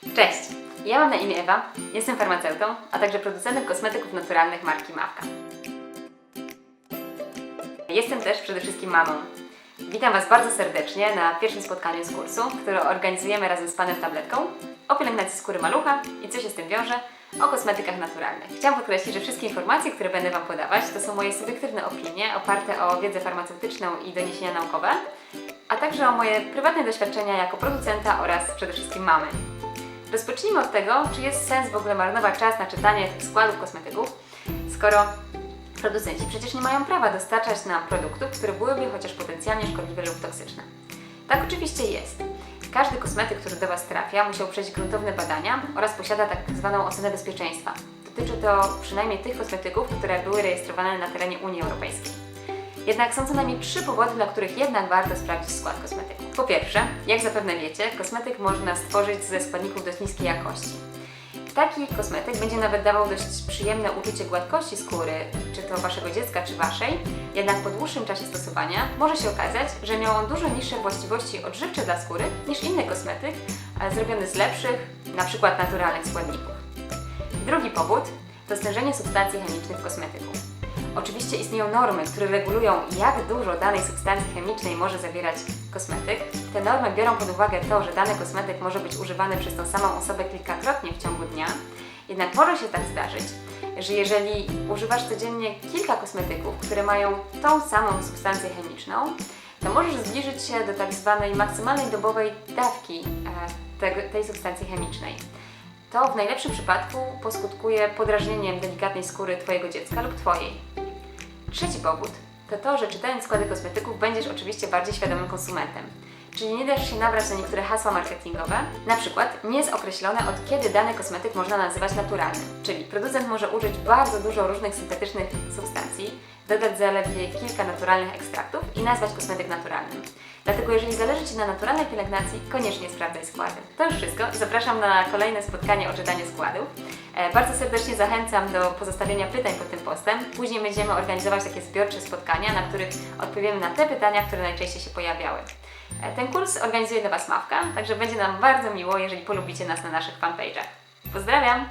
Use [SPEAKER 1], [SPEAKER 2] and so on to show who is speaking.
[SPEAKER 1] Cześć! Ja mam na imię Ewa, jestem farmaceutą, a także producentem kosmetyków naturalnych marki Mawka. Jestem też przede wszystkim mamą. Witam Was bardzo serdecznie na pierwszym spotkaniu z kursu, które organizujemy razem z Panem Tabletką o pielęgnacji skóry malucha i co się z tym wiąże, o kosmetykach naturalnych. Chciałam podkreślić, że wszystkie informacje, które będę Wam podawać, to są moje subiektywne opinie oparte o wiedzę farmaceutyczną i doniesienia naukowe, a także o moje prywatne doświadczenia jako producenta oraz przede wszystkim mamy. Rozpocznijmy od tego, czy jest sens w ogóle marnować czas na czytanie składów kosmetyków, skoro producenci przecież nie mają prawa dostarczać nam produktów, które byłyby chociaż potencjalnie szkodliwe lub toksyczne. Tak oczywiście jest. Każdy kosmetyk, który do Was trafia, musiał przejść gruntowne badania oraz posiada tak zwaną ocenę bezpieczeństwa. Dotyczy to przynajmniej tych kosmetyków, które były rejestrowane na terenie Unii Europejskiej. Jednak są co najmniej trzy powody, dla których jednak warto sprawdzić skład kosmetyku. Po pierwsze, jak zapewne wiecie, kosmetyk można stworzyć ze składników dość niskiej jakości. Taki kosmetyk będzie nawet dawał dość przyjemne uczucie gładkości skóry, czy to waszego dziecka, czy waszej, jednak po dłuższym czasie stosowania może się okazać, że miał on dużo niższe właściwości odżywcze dla skóry niż inny kosmetyk, ale zrobiony z lepszych, na przykład naturalnych składników. Drugi powód to stężenie substancji chemicznych w kosmetyku. Oczywiście istnieją normy, które regulują, jak dużo danej substancji chemicznej może zawierać kosmetyk. Te normy biorą pod uwagę to, że dany kosmetyk może być używany przez tą samą osobę kilkakrotnie w ciągu dnia. Jednak może się tak zdarzyć, że jeżeli używasz codziennie kilka kosmetyków, które mają tą samą substancję chemiczną, to możesz zbliżyć się do tak zwanej maksymalnej dobowej dawki e, tej substancji chemicznej. To w najlepszym przypadku poskutkuje podrażnieniem delikatnej skóry Twojego dziecka lub Twojej. Trzeci powód to to, że czytając składy kosmetyków będziesz oczywiście bardziej świadomym konsumentem. Czyli nie dasz się nabrać na niektóre hasła marketingowe. Na przykład nie jest określone od kiedy dany kosmetyk można nazywać naturalnym. Czyli producent może użyć bardzo dużo różnych syntetycznych substancji, dodać zaledwie kilka naturalnych ekstraktów i nazwać kosmetyk naturalnym. Dlatego jeżeli zależy Ci na naturalnej pielęgnacji, koniecznie sprawdzaj składy. To już wszystko. Zapraszam na kolejne spotkanie o czytaniu składów. E, Bardzo serdecznie zachęcam do pozostawienia pytań pod tym postem. Później będziemy organizować takie zbiorcze spotkania, na których odpowiemy na te pytania, które najczęściej się pojawiały. E, Ten kurs organizuje dla Was Mawka, także będzie nam bardzo miło, jeżeli polubicie nas na naszych fanpage'ach. Pozdrawiam!